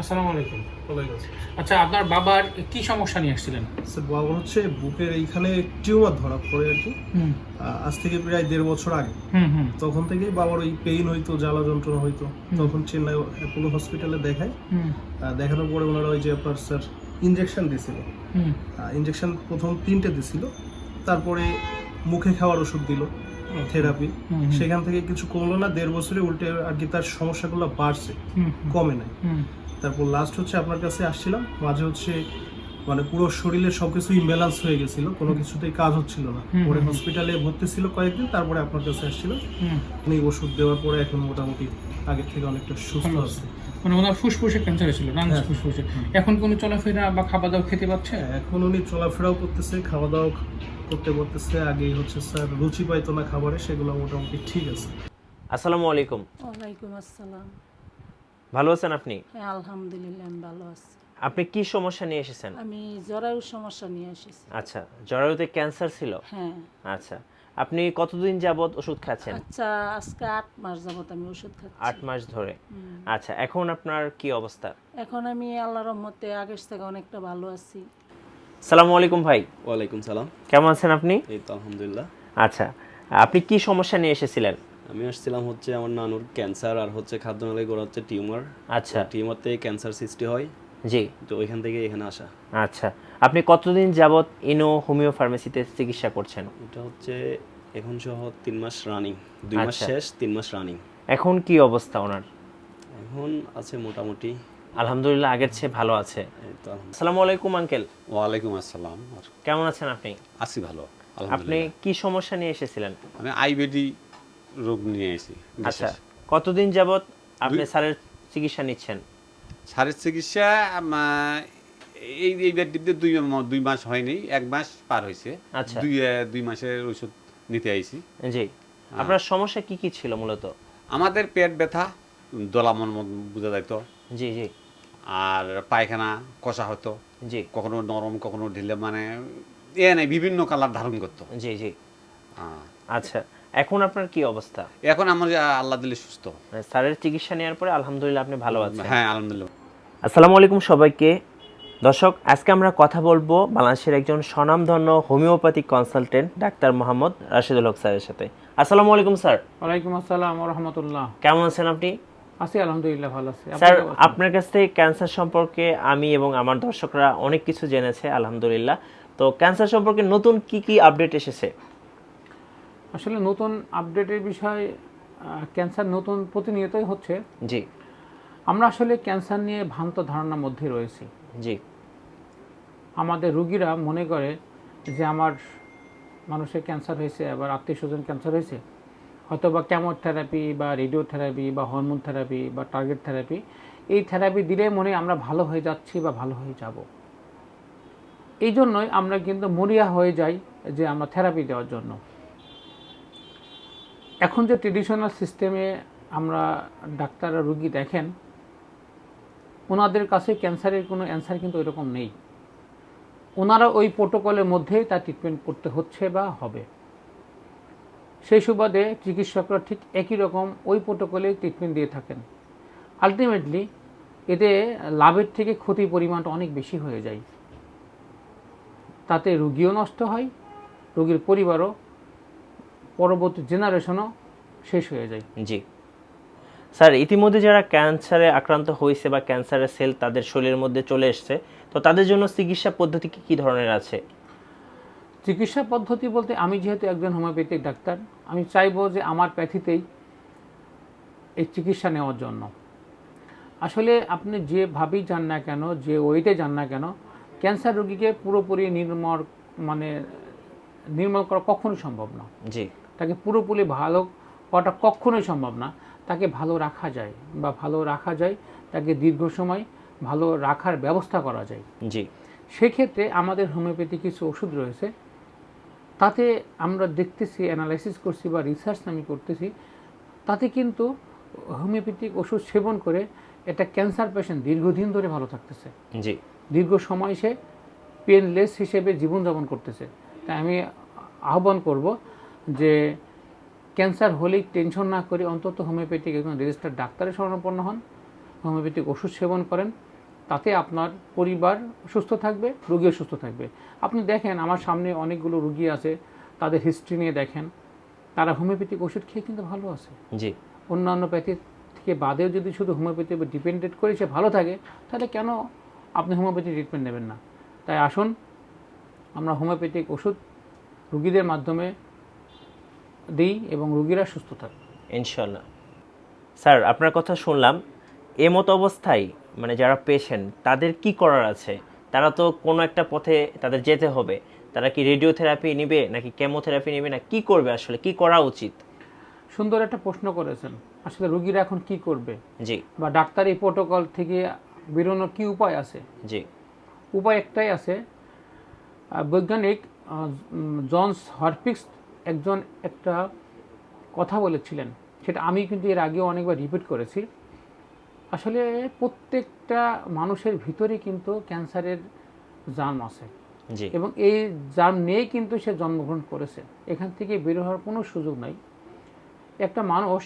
আসসালামু আলাইকুম। আচ্ছা আপনার বাবার কি সমস্যা নিয়ে আসছিলেন? স্যার বাবার হচ্ছে বুকের এইখানে টিউমার ধরা পড়ে আর কি। হুম। আজ থেকে প্রায় দেড় বছর আগে। হুম হুম। তখন থেকেই বাবার ওই পেইন হইতো জ্বালা যন্ত্রণা হইতো। তখন চেন্নাই অ্যাপোলো হসপিটালে দেখায়। দেখানোর পরে ওনারা ওই যে আপনার স্যার ইঞ্জেকশন দিছিল। হুম। ইঞ্জেকশন প্রথম তিনটে দিছিল। তারপরে মুখে খাওয়ার ওষুধ দিল থেরাপি। সেখান থেকে কিছু কমলো না দেড় বছরে উল্টে আর কি তার সমস্যাগুলো বাড়ছে কমে নাই। তারপর লাস্ট হচ্ছে আপনার কাছে আসছিলাম। মাঝে হচ্ছে মানে পুরো শরীরে সবকিছু ইমব্যালেন্স হয়ে গেছিল কোনো কিছুতেই কাজ হচ্ছিল না। পরে হসপিটালে ভর্তি ছিল কয়েকদিন তারপরে আপনার কাছে আসছিল। উনি ওষুধ দেওয়ার পরে এখন মোটামুটি আগের থেকে অনেকটা সুস্থ আছে। মানে ওনার ফুসফুসে ক্যান্সার ছিল হ্যাঁ। ফুসফুসে। এখন কোনো চলাফেরা বা খাওয়া দাওয়া খেতে পাচ্ছে হ্যাঁ এখন উনি চলাফেরাও করতেছে খাওয়া দাওয়া করতে করতেছে আগেই হচ্ছে স্যার রুচি পাইতো না খাবারে সেগুলো মোটামুটি ঠিক আছে। আসসালামু আলাইকুম। ওয়ালাইকুম আসসালাম। ভালো আছেন আপনি? হ্যাঁ আলহামদুলিল্লাহ আমি ভালো আছি। আপনি কি সমস্যা নিয়ে এসেছেন? আমি জরায়ু সমস্যা নিয়ে এসেছি। আচ্ছা জরায়ুতে ক্যান্সার ছিল? হ্যাঁ। আচ্ছা আপনি কতদিন যাবত ওষুধ খাচ্ছেন? আচ্ছা আজকে আট মাস যাবত আমি ওষুধ খাচ্ছি। আট মাস ধরে। আচ্ছা এখন আপনার কি অবস্থা? এখন আমি আল্লাহ রহমতে আগের থেকে অনেকটা ভালো আছি। সালামু আলাইকুম ভাই। ওয়ালাইকুম সালাম। কেমন আছেন আপনি? এই তো আলহামদুলিল্লাহ। আচ্ছা আপনি কি সমস্যা নিয়ে এসেছিলেন? আমি আসছিলাম হচ্ছে আমার নানুর ক্যান্সার আর হচ্ছে খাদ্যনালী গোড়া হচ্ছে টিউমার। আচ্ছা। টিউমার থেকে ক্যান্সার সৃষ্টি হয়। জি। তো ওইখান থেকে এখানে আসা। আচ্ছা। আপনি কতদিন যাবত ইনো হোমিও ফার্মেসিতে চিকিৎসা করছেন? এটা হচ্ছে এখন সহ তিন মাস রানিং দুই মাস আচ্ছা। শেষ তিন মাস রানিং এখন কি অবস্থা ওনার? এখন আছে মোটামুটি। আলহামদুলিল্লাহ আগের চেয়ে ভালো আছে। আসসালামু আলাইকুম আঙ্কেল। ওয়ালাইকুম আসসালাম। কেমন আছেন আপনি? আছি ভালো আপনি কি সমস্যা নিয়ে এসেছিলেন? আমি আইবিডি রোগ নিয়ে এসেছি আচ্ছা কতদিন যাবত আপনি স্যারের চিকিৎসা নিচ্ছেন? সারের চিকিৎসা এই এইবার দিতে দুই দুই মাস হয়নি এক মাস পার হয়েছে আচ্ছা। দুই দুই মাসের ওষুধ নিতে আইছি। জি। আপনার সমস্যা কি কি ছিল মূলত? আমাদের পেট ব্যথা দলামন বোঝা যাইতো। জি জি। আর পায়খানা কষা হতো। জি। কখনো নরম কখনো ঢিলে মানে এ নেই বিভিন্ন কালার ধারণ করতো। জি জি। আচ্ছা। এখন আপনার কি অবস্থা? এখন আমার আল্লাহ দিলে সুস্থ। মানে স্যারের চিকিৎসা নেওয়ার পরে আলহামদুলিল্লাহ আপনি ভালো আছেন। হ্যাঁ আলহামদুলিল্লাহ। আসসালামু আলাইকুম সবাইকে। দর্শক আজকে আমরা কথা বলব বাংলাদেশের একজন স্বনামধন্য homeopathic consultant doctor Mohammad Rashidul Haque স্যারের সাথে। আসসালামু আলাইকুম স্যার। ওয়ালাইকুম আসসালাম রহমতুল্লাহ। কেমন আছেন আপনি? আছি আলহামদুলিল্লাহ ভালো আছি। স্যার আপনার কাছ থেকে ক্যান্সার সম্পর্কে আমি এবং আমার দর্শকরা অনেক কিছু জেনেছে আলহামদুলিল্লাহ। তো ক্যান্সার সম্পর্কে নতুন কি কি আপডেট এসেছে? আসলে নতুন আপডেটের বিষয় ক্যান্সার নতুন প্রতিনিয়তই হচ্ছে। জি। আমরা আসলে ক্যান্সার নিয়ে ভ্রান্ত ধারণার মধ্যে রয়েছি। জি। আমাদের রুগীরা মনে করে যে আমার মানুষের ক্যান্সার হয়েছে আবার আত্মীয় স্বজন ক্যান্সার হয়েছে। হয়তো বা কেমোথেরাপি বা রেডিওথেরাপি বা হরমোন থেরাপি বা টার্গেট থেরাপি এই থেরাপি দিলে মনে আমরা ভালো হয়ে যাচ্ছি বা ভালো হয়ে যাব। এই জন্যই আমরা কিন্তু মরিয়া হয়ে যাই যে আমরা থেরাপি দেওয়ার জন্য। এখন যে ট্রেডিশনাল সিস্টেমে আমরা ডাক্তার রুগী দেখেন, ওনাদের কাছে ক্যান্সারের কোনো অ্যান্সার কিন্তু এরকম নেই। ওনারা ওই প্রোটোকলের মধ্যেই তার ট্রিটমেন্ট করতে হচ্ছে বা হবে। সেই সুবাদে চিকিৎসকরা ঠিক একই রকম ওই প্রোটোকলে ট্রিটমেন্ট দিয়ে থাকেন। আলটিমেটলি এতে লাভের থেকে ক্ষতির পরিমাণটা অনেক বেশি হয়ে যায়। তাতে রুগীও নষ্ট হয়, রুগীর পরিবারও পরবর্তী জেনারেশনও শেষ হয়ে যায়। জি। স্যার ইতিমধ্যে যারা ক্যান্সারে আক্রান্ত হয়েছে বা ক্যান্সারের সেল তাদের শরীরের মধ্যে চলে এসছে তো তাদের জন্য চিকিৎসা পদ্ধতি কি কি ধরনের আছে? চিকিৎসা পদ্ধতি বলতে আমি যেহেতু একজন হোমিওপ্যাথিক ডাক্তার আমি চাইব যে আমার প্যাথিতেই এই চিকিৎসা নেওয়ার জন্য। আসলে আপনি যে যেভাবেই যান না কেন যে ওয়েটে যান না কেন ক্যান্সার রোগীকে পুরোপুরি নির্মল মানে নির্মল করা কখনোই সম্ভব না। জি। তাকে পুরোপুরি ভালো করাটা কখনোই সম্ভব না। তাকে ভালো রাখা যায় বা ভালো রাখা যায় তাকে দীর্ঘ সময় ভালো রাখার ব্যবস্থা করা যায়। জি। সেক্ষেত্রে আমাদের হোমিওপ্যাথি কিছু ওষুধ রয়েছে। তাতে আমরা দেখতেছি অ্যানালাইসিস করছি বা রিসার্চ আমি করতেছি তাতে কিন্তু হোমিওপ্যাথিক ওষুধ সেবন করে একটা ক্যান্সার পেশেন্ট দীর্ঘদিন ধরে ভালো থাকতেছে। জি। দীর্ঘ সময় সে পেনলেস হিসেবে জীবনযাপন করতেছে। তাই আমি আহ্বান করব যে ক্যান্সার হলেই টেনশন না করে অন্তত হোমিওপ্যাথিক একজন রেজিস্টার ডাক্তারের শরণাপন্ন হন হোমিওপ্যাথিক ওষুধ সেবন করেন তাতে আপনার পরিবার সুস্থ থাকবে রুগীও সুস্থ থাকবে। আপনি দেখেন আমার সামনে অনেকগুলো রুগী আছে তাদের হিস্ট্রি নিয়ে দেখেন তারা হোমিওপ্যাথিক ওষুধ খেয়ে কিন্তু ভালো আছে। জি। অন্যান্য প্যাথি থেকে বাদেও যদি শুধু হোমিওপ্যাথি ডিপেন্ডেন্ট করে সে ভালো থাকে তাহলে কেন আপনি হোমিওপ্যাথি ট্রিটমেন্ট নেবেন না? তাই আসুন আমরা হোমিওপ্যাথিক ওষুধ রুগীদের মাধ্যমে দিই এবং রুগীরা সুস্থ থাকে। ইনশাল্লাহ স্যার আপনার কথা শুনলাম এ মতো অবস্থায় মানে যারা পেশেন্ট তাদের কি করার আছে? তারা তো কোনো একটা পথে তাদের যেতে হবে। তারা কি রেডিওথেরাপি নেবে নাকি কেমোথেরাপি নেবে না কি করবে আসলে? কি করা উচিত? সুন্দর একটা প্রশ্ন করেছেন। আসলে রুগীরা এখন কি করবে? জি। বা ডাক্তারি প্রোটোকল থেকে বেরোনোর কি উপায় আছে? জি। উপায় একটাই আছে বৈজ্ঞানিক জনস হরপিক্স একজন একটা কথা বলেছিলেন সেটা আমি কিন্তু এর আগেও অনেকবার রিপিট করেছি। আসলে প্রত্যেকটা মানুষের ভিতরে কিন্তু ক্যান্সারের জার্ম আছে। এবং এই জার্ম নিয়ে কিন্তু সে জন্মগ্রহণ করেছে। এখান থেকে বের হওয়ার কোনো সুযোগ নাই। একটা মানুষ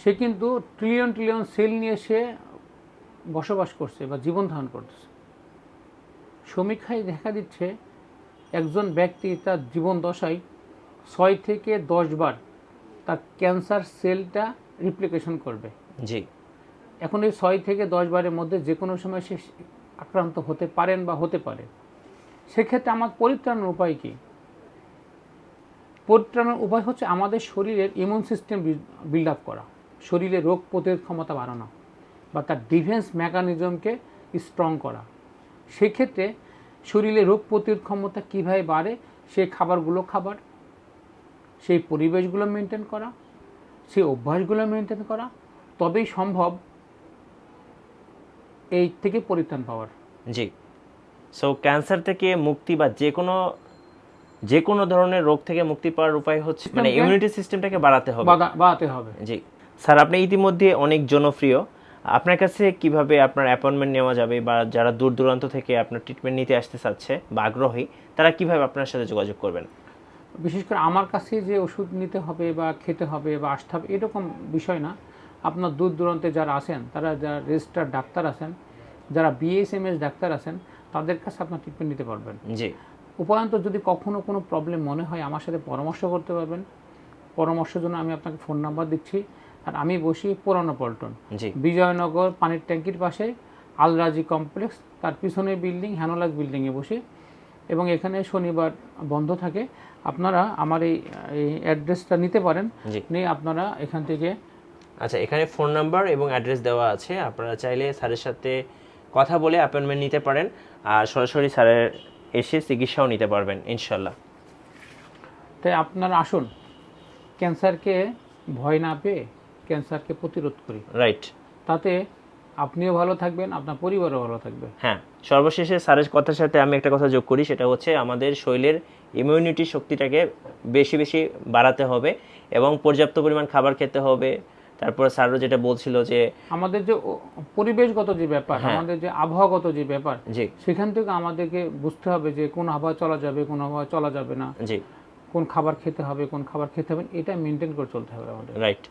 সে কিন্তু ট্রিলিয়ন ট্রিলিয়ন সেল নিয়ে সে বসবাস করছে বা জীবন ধারণ করতেছে। সমীক্ষায় দেখা দিচ্ছে একজন ব্যক্তি তার জীবন দশায় ছয় থেকে দশ বার তার ক্যান্সার সেলটা রিপ্লিকেশন করবে। জি। এখন এই ছয় থেকে দশ বারের মধ্যে যে কোনো সময় সে আক্রান্ত হতে পারেন বা হতে পারে। সেক্ষেত্রে আমার পরিত্রাণের উপায় কী? পরিত্রাণের উপায় হচ্ছে আমাদের শরীরের ইমিউন সিস্টেম বিল্ড আপ করা। শরীরে রোগ প্রতিরোধ ক্ষমতা বাড়ানো বা তার ডিফেন্স মেকানিজমকে স্ট্রং করা। সেক্ষেত্রে শরীরে রোগ প্রতিরোধ ক্ষমতা কীভাবে বাড়ে সেই খাবারগুলো খাবার সেই পরিবেশগুলো মেনটেন করা সেই অভ্যাসগুলো মেনটেন করা তবেই সম্ভব এই থেকে পরিত্রাণ পাওয়ার। জি। সো ক্যান্সার থেকে মুক্তি বা যে কোনো যে কোনো ধরনের রোগ থেকে মুক্তি পাওয়ার উপায় হচ্ছে মানে ইমিউনিটি সিস্টেমটাকে বাড়াতে হবে। বাড়াতে হবে। জি। স্যার আপনি ইতিমধ্যে অনেক জনপ্রিয়। আপনার কাছে কীভাবে আপনার অ্যাপয়েন্টমেন্ট নেওয়া যাবে বা যারা দূর দূরান্ত থেকে আপনার ট্রিটমেন্ট নিতে আসতে চাচ্ছে বা আগ্রহী তারা কীভাবে আপনার সাথে যোগাযোগ করবেন? বিশেষ করে আমার কাছে যে ওষুধ নিতে হবে বা খেতে হবে বা আসতে হবে এরকম বিষয় না। আপনার দূর দূরান্তে যারা আছেন তারা যারা রেজিস্টার ডাক্তার আছেন যারা বিএসএমএস ডাক্তার আছেন তাদের কাছে আপনার ট্রিটমেন্ট নিতে পারবেন। জি। উপরন্ত যদি কখনো কোনো প্রবলেম মনে হয় আমার সাথে পরামর্শ করতে পারবেন। পরামর্শের জন্য আমি আপনাকে ফোন নাম্বার দিচ্ছি। আর আমি বসি পুরানো পল্টন। বিজয়নগর পানির ট্যাঙ্কির পাশে আলরাজি কমপ্লেক্স তার পিছনে বিল্ডিং হ্যানোলাস বিল্ডিংয়ে বসি। এবং এখানে শনিবার বন্ধ থাকে। আপনারা আমার এই অ্যাড্রেসটা নিতে পারেন। নিয়ে আপনারা এখান থেকে আচ্ছা এখানে ফোন নাম্বার এবং অ্যাড্রেস দেওয়া আছে। আপনারা চাইলে স্যারের সাথে কথা বলে অ্যাপয়েন্টমেন্ট নিতে পারেন। আর সরাসরি স্যারের এসে চিকিৎসাও নিতে পারবেন ইনশাল্লাহ। তাই আপনারা আসুন। ক্যান্সারকে ভয় না পেয়ে ক্যান্সারকে প্রতিরোধ করি। রাইট তাতে আপনিও ভালো থাকবেন আপনার পরিবারও ভালো থাকবে। হ্যাঁ সর্বশেষে স্যারের কথার সাথে আমি একটা কথা যোগ করি সেটা হচ্ছে আমাদের শরীরের ইমিউনিটি শক্তিটাকে বেশি বেশি বাড়াতে হবে এবং পর্যাপ্ত পরিমাণ খাবার খেতে হবে। তারপর স্যারও যেটা বলছিল যে আমাদের যে পরিবেশগত যে ব্যাপার হ্যাঁ। আমাদের যে আবহাওয়াগত যে ব্যাপার জি। সেখান থেকে আমাদেরকে বুঝতে হবে যে কোন আবহাওয়া চলা যাবে কোন আবহাওয়া চলা যাবে না। জি। কোন খাবার খেতে হবে কোন খাবার খেতে হবে এটা মেনটেন করে চলতে হবে আমাদের। রাইট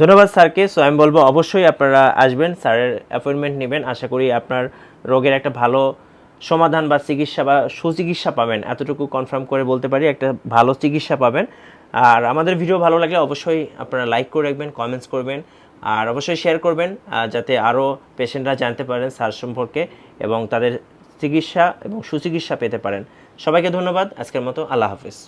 ধন্যবাদ স্যারকে। সো আমি বলব অবশ্যই আপনারা আসবেন, স্যারের অ্যাপয়েন্টমেন্ট নেবেন। আশা করি আপনার রোগের একটা ভালো সমাধান বা চিকিৎসা বা সুচিকিৎসা পাবেন। এতটুকু কনফার্ম করে বলতে পারি, একটা ভালো চিকিৎসা পাবেন। আর আমাদের ভিডিও ভালো লাগলে অবশ্যই আপনারা লাইক করে রাখবেন কমেন্টস করবেন, আর অবশ্যই শেয়ার করবেন যাতে আরও পেশেন্টরা জানতে পারেন স্যার সম্পর্কে এবং তাদের চিকিৎসা এবং সুচিকিৎসা পেতে পারেন। সবাইকে ধন্যবাদ, আজকের মতো আল্লাহ হাফিজ।